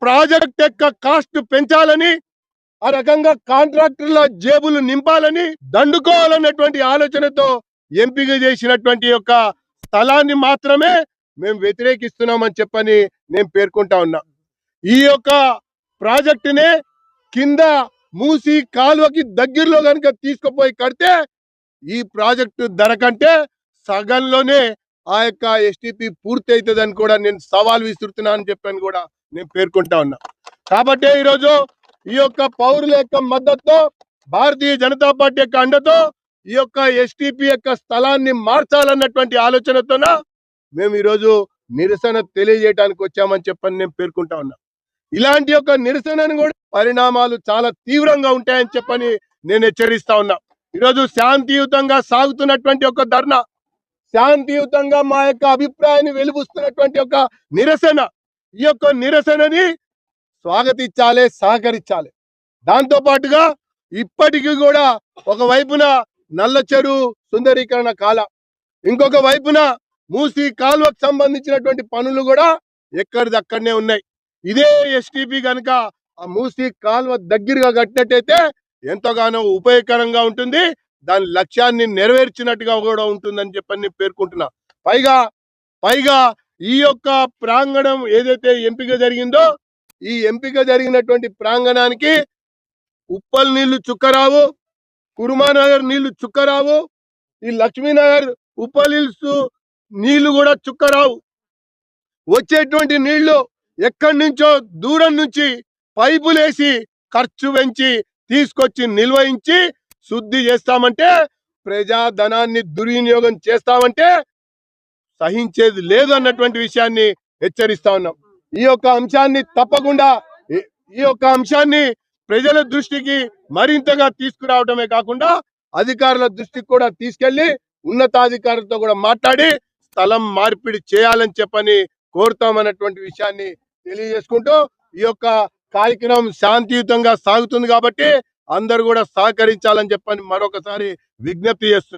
Project యొక్క cost పెంచాలని ఆ రకంగా కాంట్రాక్టర్ల జేబులు నింపాలని దండుకోవాలన్నటువంటి ఆలోచనతో ఎంపిక చేసినటువంటి యొక్క స్థలాన్ని మాత్రమే మేము వ్యతిరేకిస్తున్నామని చెప్పని నేను పేర్కొంటా ఉన్నా. ఈ యొక్క ప్రాజెక్టునే కింద మూసి కాలువకి దగ్గరలో కనుక తీసుకుపోయి కడితే ఈ ప్రాజెక్టు ధర కంటే సగంలోనే ఆ యొక్క ఎస్టిపి పూర్తి అవుతుందని కూడా నేను సవాల్ విసురుతున్నా అని చెప్పని కూడా నేను పేర్కొంటా ఉన్నా. కాబట్టి ఈరోజు ఈ యొక్క పౌరుల యొక్క మద్దతుతో భారతీయ జనతా పార్టీ యొక్క అండతో ఈ యొక్క ఎస్టిపి యొక్క స్థలాన్ని మార్చాలన్నటువంటి ఆలోచనతోన మేము ఈరోజు నిరసన తెలియజేయడానికి వచ్చామని చెప్పని నేను పేర్కొంటా ఉన్నా. ఇలాంటి యొక్క నిరసనను కూడా పరిణామాలు చాలా తీవ్రంగా ఉంటాయని చెప్పని నేను హెచ్చరిస్తా ఉన్నా. ఈరోజు శాంతియుతంగా సాగుతున్నటువంటి ఒక ధర్నా శాంతియుతంగా మా యొక్క అభిప్రాయాన్ని వెలుబుస్తున్నటువంటి ఒక నిరసన. ఈ యొక్క నిరసనని స్వాగతించాలి సహకరించాలి. దాంతో పాటుగా ఇప్పటికీ కూడా ఒక వైపున నల్ల చెరువు సుందరీకరణ కాల ఇంకొక వైపున మూసి కాలువకు సంబంధించినటువంటి పనులు కూడా ఎక్కడిదక్కడనే ఉన్నాయి. ఇదే ఎస్టీపీ కనుక ఆ మూసి కాలువ దగ్గరగా కట్టినట్టయితే ఎంతగానో ఉపయోగకరంగా ఉంటుంది. దాని లక్ష్యాన్ని నెరవేర్చినట్టుగా కూడా ఉంటుందని చెప్పని నేను పేర్కొంటున్నా. పైగా పైగా ఈ యొక్క ప్రాంగణం ఏదైతే ఎంపిక జరిగిందో ఈ ఎంపిక జరిగినటువంటి ప్రాంగణానికి ఉప్పల్ నీళ్ళు చుక్కరావు కురుమానగర్ నీళ్ళు చుక్కరావు ఈ లక్ష్మీనగర్ ఉప్పల్ హిల్స్ నీళ్ళు కూడా చుక్కరావు. వచ్చేటువంటి నీళ్ళు ఎక్కడి నుంచో దూరం నుంచి పైపులేసి ఖర్చు పెంచి తీసుకొచ్చి నిల్వయించి శుద్ధి చేస్తామంటే ప్రజాధనాన్ని దుర్వినియోగం చేస్తామంటే సహించేది లేదు అన్నటువంటి విషయాన్ని హెచ్చరిస్తా ఉన్నాం. ఈ యొక్క అంశాన్ని తప్పకుండా ఈ- ఈ యొక్క అంశాన్ని ప్రజల దృష్టికి మరింతగా తీసుకురావడమే కాకుండా అధికారుల దృష్టికి కూడా తీసుకెళ్ళి ఉన్నతాధికారులతో కూడా మాట్లాడి స్థలం మార్పిడి చేయాలని చెప్పని కోరుతామన్నటువంటి విషయాన్ని తెలియజేసుకుంటూ ఈ యొక్క కార్యక్రమం శాంతియుతంగా సాగుతుంది కాబట్టి అందరు కూడా సహకరించాలని చెప్పని మరొకసారి విజ్ఞప్తి చేస్తున్నారు